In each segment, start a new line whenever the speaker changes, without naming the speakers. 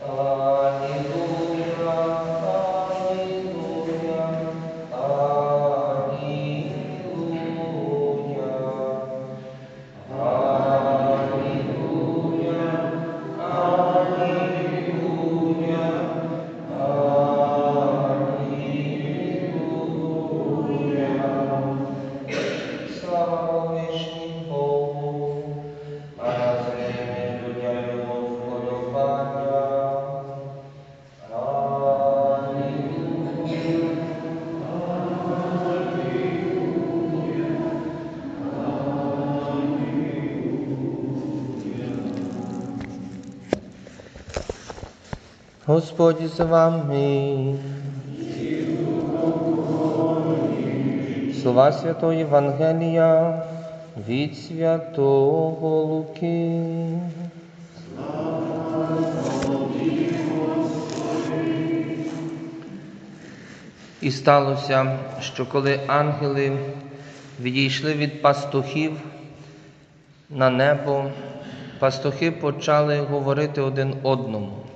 uh, Господь з вами. Слова Святого Євангелія від Святого Луки. І сталося, що коли ангели відійшли від пастухів на небо, пастухи почали говорити один одному.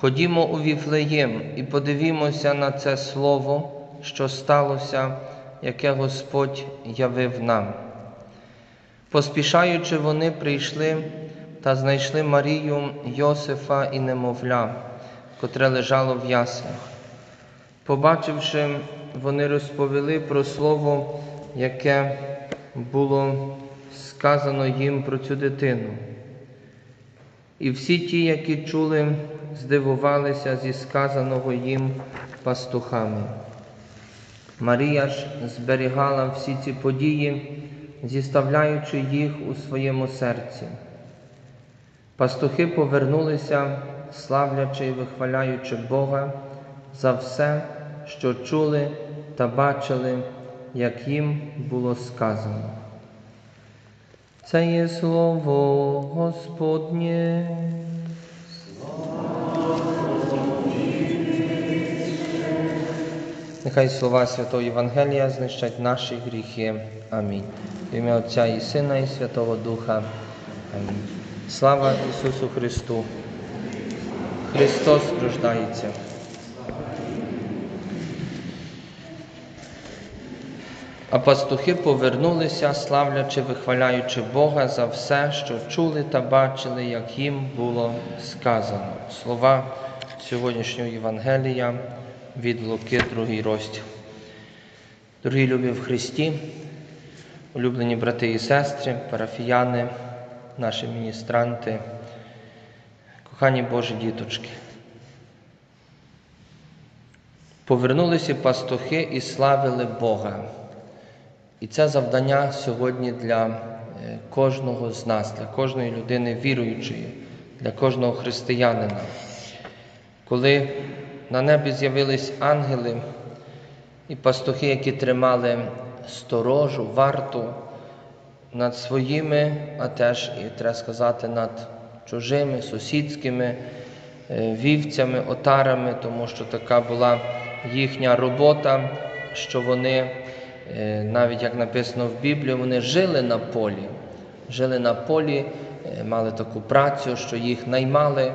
Ходімо у Віфлеєм і подивімося на це слово, що сталося, яке Господь явив нам. Поспішаючи, вони прийшли та знайшли Марію, Йосифа і немовля, котре лежало в яслах. Побачивши, вони розповіли про слово, яке було сказано їм про цю дитину. І всі ті, які чули, здивувалися зі сказаного їм пастухами. Марія ж зберігала всі ці події, зіставляючи їх у своєму серці. Пастухи повернулися, славлячи і вихваляючи Бога за все, що чули та бачили, як їм було сказано. Це є слово Господнє. Нехай слова Святого Євангелія знищать наші гріхи. Амінь. В ім'я Отця і Сина, і Святого Духа. Амінь. Слава Ісусу Христу! Христос рождається. А пастухи повернулися, славлячи, вихваляючи Бога за все, що чули та бачили, як їм було сказано. Слова сьогоднішнього Євангелія від Луки, другий розділ. Дорогі любі в Христі, улюблені брати і сестри, парафіяни, наші міністранти, кохані Божі діточки. Повернулися пастухи і славили Бога. І це завдання сьогодні для е, кожного з нас, для кожної людини віруючої, для кожного християнина. Коли на небі з'явились ангели і пастухи, які тримали сторожу, варту над своїми, а теж, і треба сказати, над чужими, сусідськими е, вівцями, отарами, тому що така була їхня робота, що вони. Е, навіть як написано в Біблії, вони жили на полі, жили на полі, е, мали таку працю, що їх наймали,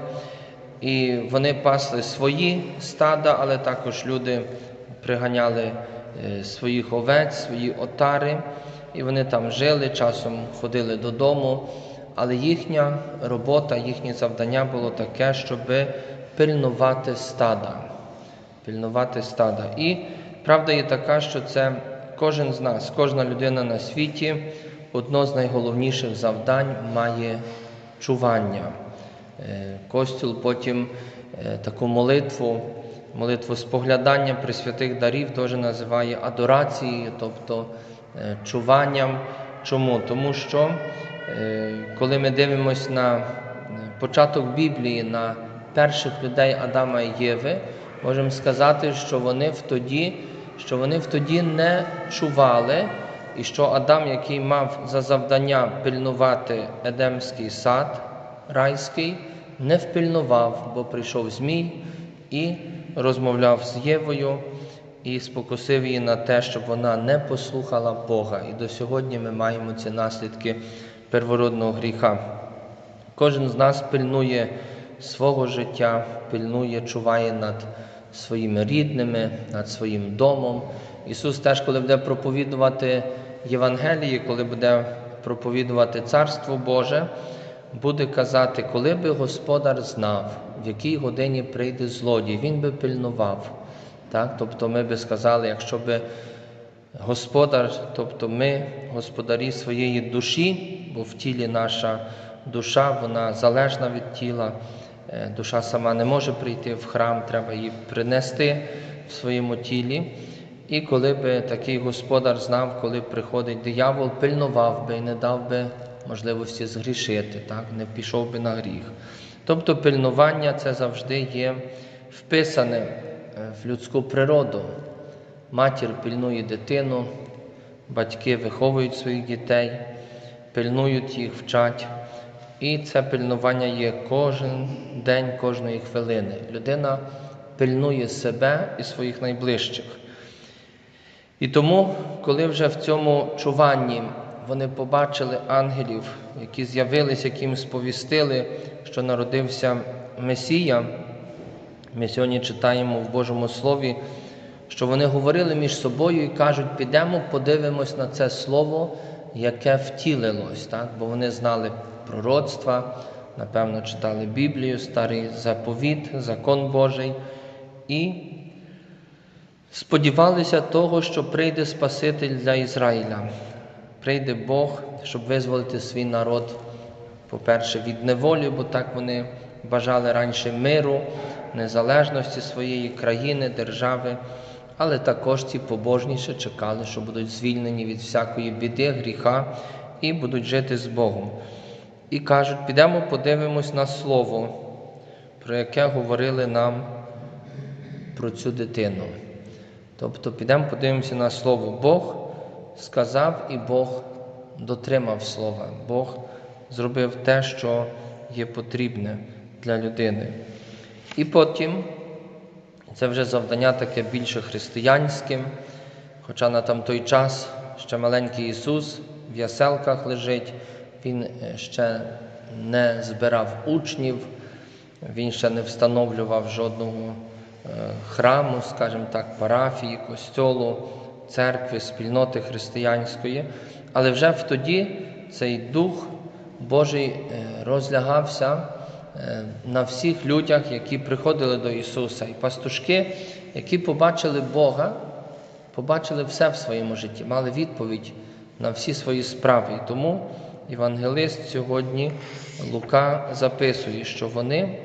і вони пасли свої стада, але також люди приганяли е, своїх овець, свої отари, і вони там жили, часом ходили додому. Але їхня робота, їхнє завдання було таке, щоб пильнувати стада. Пильнувати стада. І правда є така, що це Кожен з нас, кожна людина на світі, одно з найголовніших завдань має чування. Е, Костюл потім е, таку молитву, молитву споглядання присвятих дарів теж називає адорацією, тобто е, чуванням. Чому? Тому що коли ми дивимося на початок Біблії, на перших людей Адама і Єви, можемо сказати, що вони в тоді що вони втоді не чували, і що Адам, який мав за завдання пильнувати Едемський сад райський, не впильнував, бо прийшов Змій і розмовляв з Євою і спокусив її на те, щоб вона не послухала Бога. І до сьогодні ми маємо ці наслідки первородного гріха. Кожен з нас пильнує свого життя, пильнує, чуває над своїми рідними, над своїм домом. Ісус теж, коли буде проповідувати Євангелії, коли буде проповідувати Царство Боже, буде казати, коли би господар знав, в якій годині прийде злодій, він би пильнував. Так? Тобто ми би сказали, якщо би господар, тобто ми, господарі своєї душі, бо в тілі наша душа, вона залежна від тіла, душа сама не може прийти в храм, треба її принести в своєму тілі. І коли би такий господар знав, коли приходить диявол, пильнував би і не дав би можливості згрішити, так? не пішов би на гріх. Тобто пильнування це завжди є вписане е, в людську природу. Матір пильнує дитину, батьки виховують своїх дітей, пильнують їх, вчать. І це пильнування є кожен день, кожної хвилини. Людина пильнує себе і своїх найближчих. І тому, коли вже в цьому чуванні вони побачили ангелів, які з'явилися, які їм сповістили, що народився Месія, ми сьогодні читаємо в Божому Слові, що вони говорили між собою і кажуть, підемо, подивимось на це слово, яке втілилось, так? бо вони знали пророцтва, напевно, читали Біблію, старий заповіт, закон Божий. І сподівалися того, що прийде Спаситель для Ізраїля, прийде Бог, щоб визволити свій народ, по-перше, від неволі, бо так вони бажали раніше миру, незалежності своєї країни, держави, але також ці побожніше чекали, що будуть звільнені від всякої біди, гріха і будуть жити з Богом. І кажуть, підемо подивимось на Слово, про яке говорили нам про цю дитину. Тобто підемо подивимося на Слово. Бог сказав і Бог дотримав Слова. Бог зробив те, що є потрібне для людини. І потім це вже завдання таке більше християнським, хоча на там той час ще маленький Ісус в яселках лежить, Він ще не збирав учнів, Він ще не встановлював жодного е, храму, скажімо так, парафії, костьолу, церкви, спільноти християнської. Але вже в тоді цей Дух Божий е, розлягався е, на всіх людях, які приходили до Ісуса. І пастушки, які побачили Бога, побачили все в своєму житті, мали відповідь на всі свої справи. Тому євангелист сьогодні Лука записує, що вони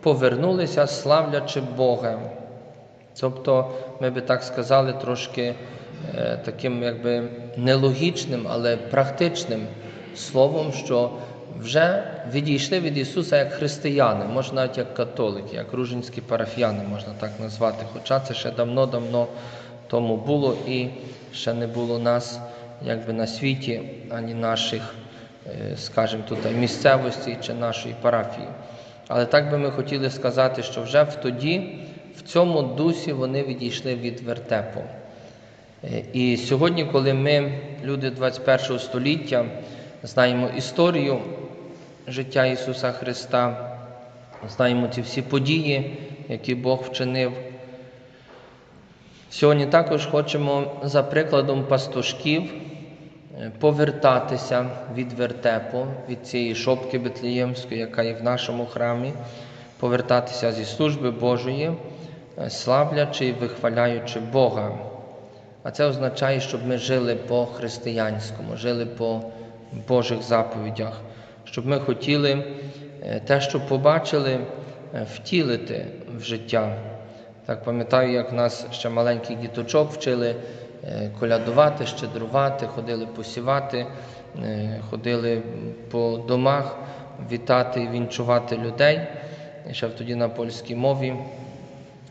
повернулися, славлячи Бога. Тобто, ми би так сказали, трошки е, таким якби нелогічним, але практичним словом, що вже відійшли від Ісуса як християни, можна навіть як католики, як ружинські парафіяни, можна так назвати. Хоча це ще давно-давно тому було і ще не було нас якби на світі, ані наших, скажімо, тут місцевості чи нашої парафії. Але так би ми хотіли сказати, що вже в тоді, в цьому дусі вони відійшли від вертепу. Е, І сьогодні, коли ми, люди 21 століття, знаємо історію життя Ісуса Христа, знаємо ці всі події, які Бог вчинив. Сьогодні також хочемо, за прикладом пастушків, е, повертатися від вертепу, від цієї шопки Бетлеємської, яка є в нашому храмі, повертатися зі служби Божої, е, славлячи і вихваляючи Бога. А це означає, щоб ми жили по-християнському, жили по Божих заповідях, щоб ми хотіли е, те, що побачили, е, втілити в життя. Так пам'ятаю, як нас ще маленьких діточок вчили е, колядувати, щедрувати, ходили посівати, е, ходили по домах, вітати і вінчувати людей. Ще тоді на польській мові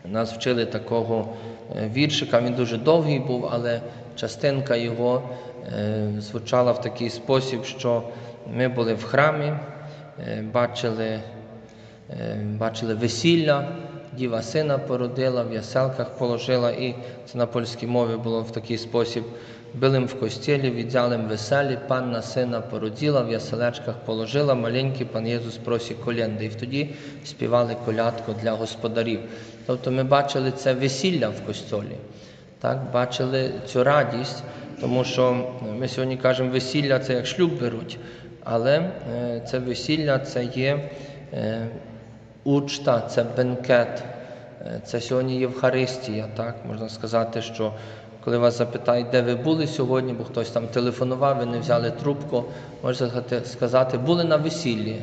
нас вчили такого е, віршика. Він дуже довгий був, але частинка його е, звучала в такий спосіб, що ми були в храмі, е, бачили, е, бачили весілля, діва сина породила, в яселках положила, і це на польській мові було в такий спосіб. Билим в костілі, віддялим веселі, панна сина породіла, в яселечках положила, маленький пан Єсус просі коленди. І тоді співали колядку для господарів. Тобто ми бачили це весілля в костьолі, так? бачили цю радість, тому що ми сьогодні кажемо, весілля це як шлюб беруть, але е, це весілля це є е, учта, це бенкет, е, це сьогодні Євхаристія. Так? Можна сказати, що коли вас запитають, де ви були сьогодні, бо хтось там телефонував, ви не взяли трубку, можна сказати- були на весіллі.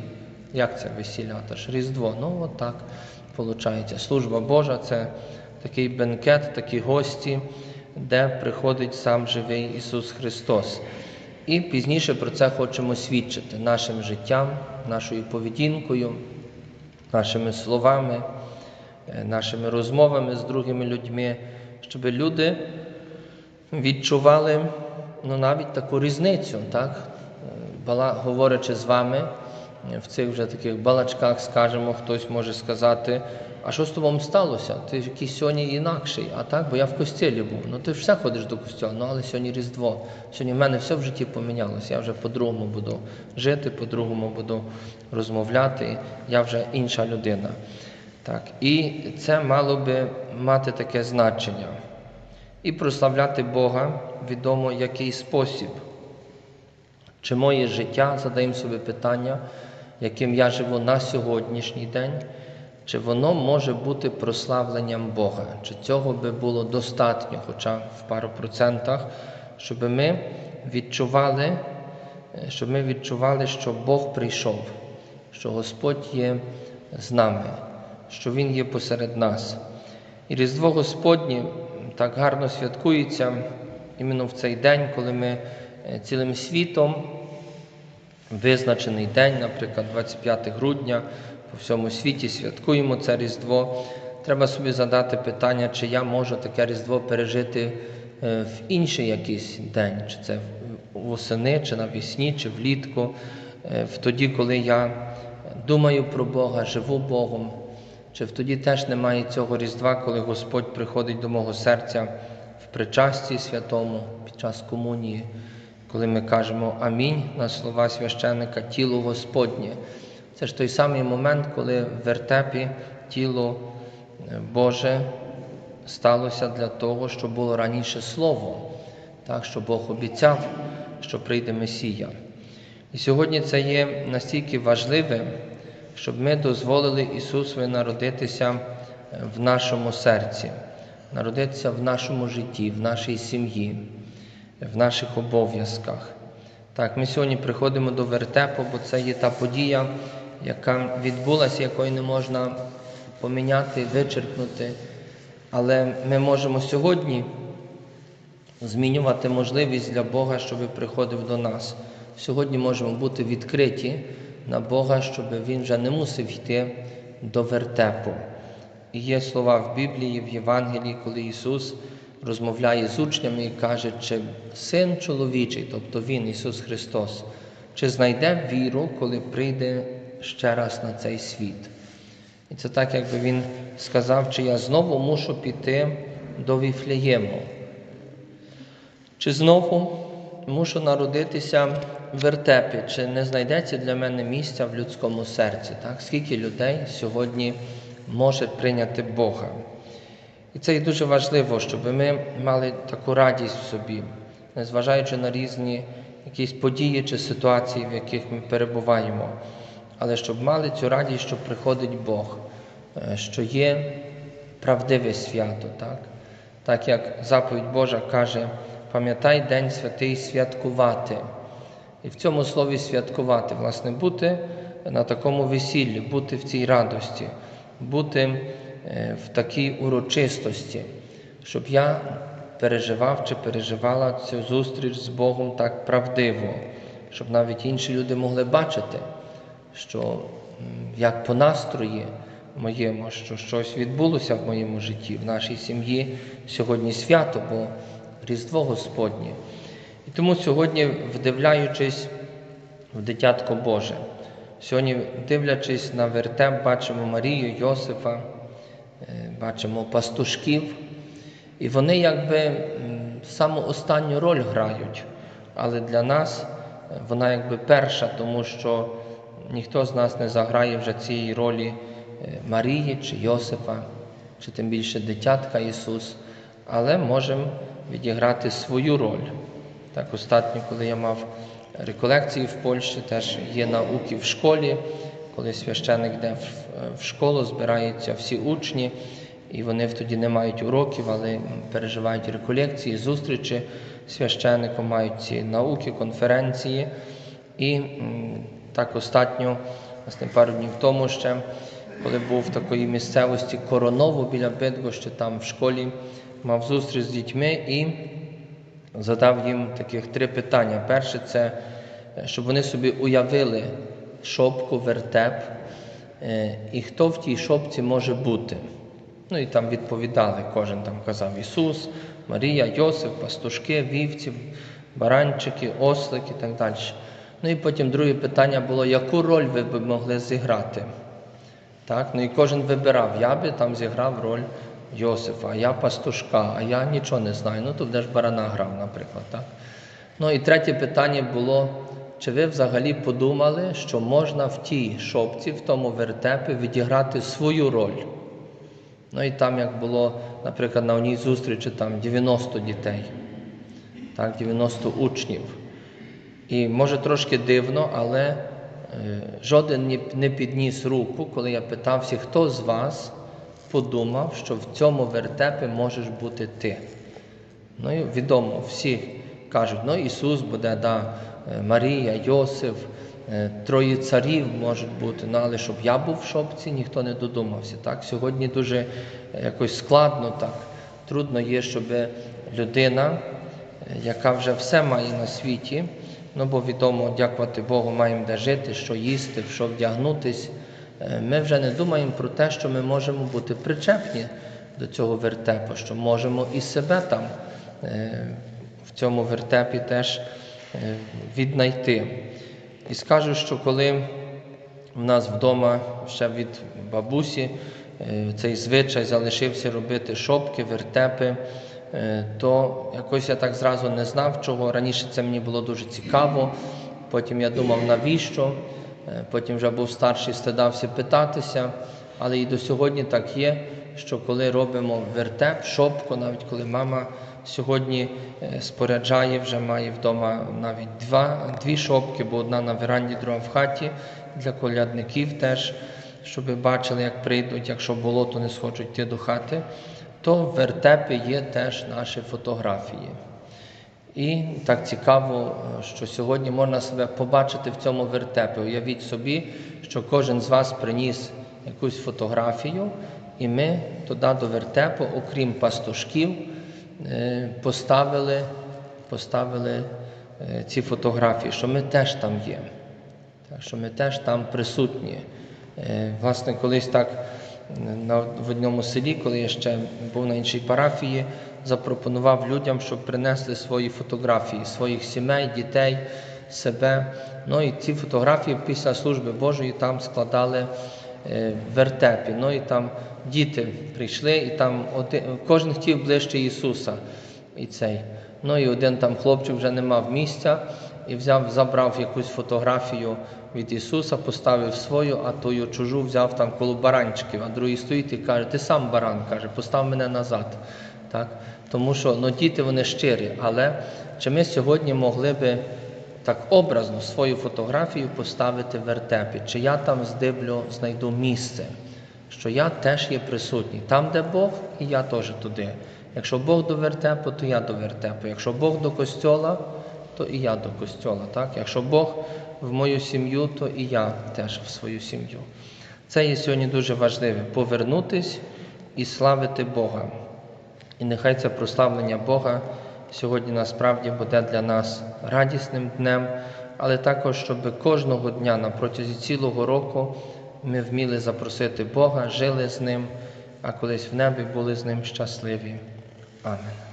Як це весілля? Та ж Різдво. Ну, от так виходить. Служба Божа це такий бенкет, такі гості, де приходить сам живий Ісус Христос. І пізніше про це хочемо свідчити нашим життям, нашою поведінкою, нашими словами, е, нашими розмовами з другими людьми, щоб люди відчували ну, навіть таку різницю, так? Е, Бала, говорячи з вами, е, в цих вже таких балачках, скажемо, хтось може сказати, а що з тобою сталося? Ти якийсь сьогодні інакший, а так, бо я в костілі був. Ну ти ж все ходиш до костюла, ну але сьогодні Різдво. Сьогодні в мене все в житті помінялося. Я вже по-другому буду жити, по-другому буду розмовляти, я вже інша людина. Так, і це мало би мати таке значення. І прославляти Бога відомо який спосіб. Чи моє життя, задаємо собі питання, яким я живу на сьогоднішній день, чи воно може бути прославленням Бога? Чи цього би було достатньо, хоча в пару процентах, щоб ми відчували, е, щоб ми відчували, що Бог прийшов, що Господь є з нами, що Він є посеред нас. І Різдво Господнє так гарно святкується іменно в цей день, коли ми е, цілим світом визначений день, наприклад, 25 грудня, по всьому світі святкуємо це Різдво. Треба собі задати питання, чи я можу таке Різдво пережити е, в інший якийсь день, чи це восени, чи навесні, чи влітку, е, в тоді, коли я думаю про Бога, живу Богом. Чи в тоді теж немає цього Різдва, коли Господь приходить до мого серця в причасті святому під час комунії, коли ми кажемо Амінь на слова священника тіло Господнє. Це ж той самий момент, коли в вертепі тіло е, Боже сталося для того, що було раніше Слово, так, що Бог обіцяв, що прийде Месія. І сьогодні це є настільки важливе, щоб ми дозволили Ісусові народитися е, в нашому серці, народитися в нашому житті, в нашій сім'ї, в наших обов'язках. Так, ми сьогодні приходимо до вертепу, бо це є та подія, яка відбулася, якої не можна поміняти, вичерпнути. Але ми можемо сьогодні змінювати можливість для Бога, щоб приходив до нас. Сьогодні можемо бути відкриті на Бога, щоб Він вже не мусив йти до вертепу. І є слова в Біблії, в Євангелії, коли Ісус розмовляє з учнями і каже, чи син чоловічий, тобто Він, Ісус Христос, чи знайде віру, коли прийде ще раз на цей світ. І це так, якби Він сказав, чи я знову мушу піти до Віфлеєму, чи знову мушу народитися в вертепі, чи не знайдеться для мене місця в людському серці? Так? Скільки людей сьогодні може прийняти Бога? І це і дуже важливо, щоб ми мали таку радість в собі, незважаючи на різні якісь події чи ситуації, в яких ми перебуваємо, але щоб мали цю радість, що приходить Бог, е, що є правдиве свято, так? так як заповідь Божа каже, пам'ятай день святий святкувати. І в цьому слові святкувати, власне, бути на такому весіллі, бути в цій радості, бути е, в такій урочистості, щоб я переживав чи переживала цю зустріч з Богом так правдиво, щоб навіть інші люди могли бачити, що як по настрої моєму, що щось відбулося в моєму житті, в нашій сім'ї сьогодні свято, бо Різдво Господнє. І тому сьогодні, вдивляючись в дитятко Боже, сьогодні, дивлячись на вертеп, бачимо Марію, Йосифа, е, бачимо пастушків, і вони якби саму останню роль грають, але для нас е, вона якби перша, тому що ніхто з нас не заграє вже цієї ролі е, Марії чи Йосифа, чи тим більше дитятка Ісус, але можемо відіграти свою роль. Так, остатньо, коли я мав реколекції в Польщі, теж є науки в школі, коли священик йде в, в школу, збираються всі учні, і вони тоді не мають уроків, але переживають реколекції, зустрічі з священником, мають ці науки, конференції. І так остатньо, власне, пару днів тому ще, коли був в такої місцевості Короново біля Бидгоща, там в школі мав зустріч з дітьми і задав їм таких три питання. Перше, це щоб вони собі уявили шопку, вертеп, е, і хто в тій шопці може бути. Ну і там відповідали, кожен там казав Ісус, Марія, Йосиф, пастушки, вівці, баранчики, ослик і так далі. Ну і потім друге питання було, яку роль ви б могли зіграти? Так? Ну і кожен вибирав, я би там зіграв роль Йосифа, а я пастушка, а я нічого не знаю. Ну то де ж барана грав, наприклад. Так? Ну і третє питання було, чи ви взагалі подумали, що можна в тій шопці, в тому вертепі відіграти свою роль? Ну і там, як було, наприклад, на одній зустрічі там 90 дітей, так, 90 учнів. І може трошки дивно, але е, жоден не підніс руку, коли я питався, хто з вас подумав, що в цьому вертепі можеш бути ти. Ну і відомо, всі кажуть, ну Ісус буде, да, е, Марія, Йосиф, е, троє царів можуть бути, ну але щоб я був в шопці, ніхто не додумався. Так? Сьогодні дуже якось складно так. Трудно є, щоб людина, яка вже все має на світі, ну бо відомо, дякувати Богу, маємо де жити, що їсти, в що вдягнутись. Е, Ми вже не думаємо про те, що ми можемо бути причепні до цього вертепу, що можемо і себе там е, в цьому вертепі теж е, віднайти. І скажу, що коли в нас вдома ще від бабусі цей звичай залишився робити шопки, вертепи, то якось я так зразу не знав, чого. Раніше це мені було дуже цікаво. Потім я думав, навіщо. Е, Потім вже був старший, стидався питатися. Але і до сьогодні так є, що коли робимо вертеп, шопку, навіть коли мама сьогодні е, споряджає, вже має вдома навіть два, дві шопки, бо одна на веранді, друга в хаті для колядників теж, щоб бачили, як прийдуть, якщо болото не схочуть йти до хати, то в вертепі є теж наші фотографії. І так цікаво, що сьогодні можна себе побачити в цьому вертепі. Уявіть собі, що кожен з вас приніс якусь фотографію, і ми туди до вертепу, окрім пастушків, е, поставили, поставили е, ці фотографії, що ми теж там є. Що ми теж там присутні. Е, Власне, колись так в одному селі, коли я ще був на іншій парафії, запропонував людям, щоб принесли свої фотографії, своїх сімей, дітей, себе. Ну і ці фотографії після служби Божої там складали е, в вертепі. Ну і там діти прийшли, і там один, кожен хотів ближче Ісуса. І цей. Ну і один там хлопчик вже не мав місця і взяв, забрав якусь фотографію від Ісуса, поставив свою, а тою чужу взяв там коло баранчиків, а другий стоїть і каже, ти сам баран, каже, постав мене назад. Так? Тому що ну, діти вони щирі, але чи ми сьогодні могли би так образно свою фотографію поставити в вертепі, чи я там здиблю, знайду місце, що я теж є присутній. Там, де Бог, і я теж туди. Якщо Бог до вертепу, то я до вертепу. Якщо Бог до костьола, то і я до костьола. Так? Якщо Бог в мою сім'ю, то і я теж в свою сім'ю. Це є сьогодні дуже важливе повернутись і славити Бога. І нехай це прославлення Бога сьогодні насправді буде для нас радісним днем, але також, щоб кожного дня на протязі цілого року ми вміли запросити Бога, жили з Ним, а колись в небі були з Ним щасливі. Амен.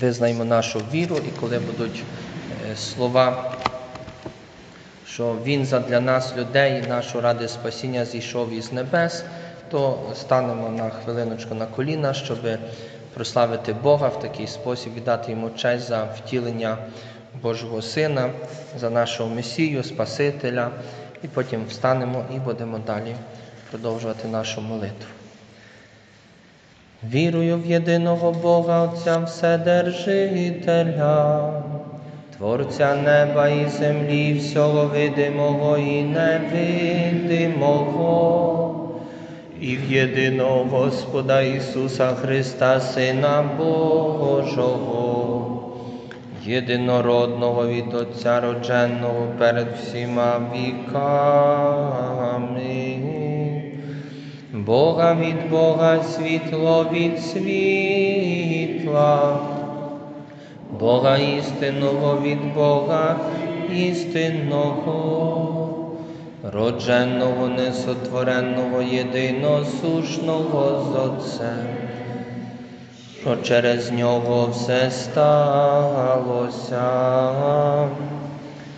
Визнаємо нашу віру, і коли будуть е, слова, що Він задля нас, людей, і нашу ради спасіння зійшов із небес, то станемо на хвилиночку на коліна, щоб прославити Бога в такий спосіб, віддати йому честь за втілення Божого Сина, за нашого Месію, Спасителя, і потім встанемо і будемо далі продовжувати нашу молитву. Вірую в єдиного Бога Отця Вседержителя, Творця неба і землі, всього видимого і невидимого, і в єдиного Господа Ісуса Христа, Сина Божого, єдинородного від Отця родженого перед всіма віками. Бога від Бога, світло від світла, Бога істинного від Бога істинного, родженого, несотвореного, єдиносушного з Отцем, що через нього все сталося.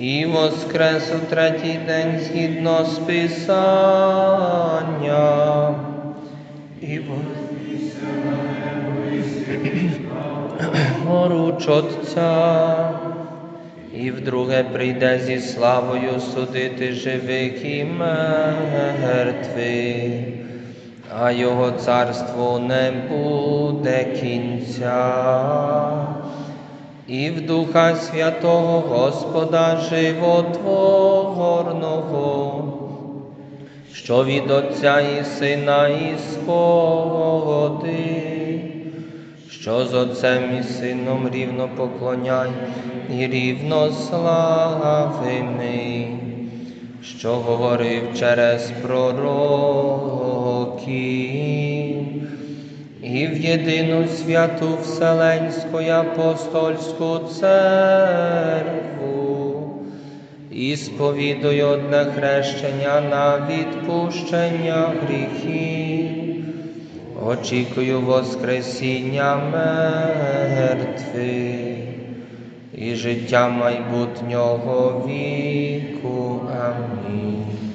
І воскрес у третій день згідно з Писанням. І вознісся на Отця. І вдруге прийде зі славою судити живих і мертвих, а його царство не буде кінця і в Духа Святого Господа Животворного, що від Отця і Сина і Сходи, що з Отцем і Сином рівно поклоняй і рівно славими, що говорив через пророків і в єдину святу Вселенську апостольську церкву, і сповідую одне хрещення на відпущення гріхів, очікую Воскресіння мертвих і життя майбутнього віку. Амінь.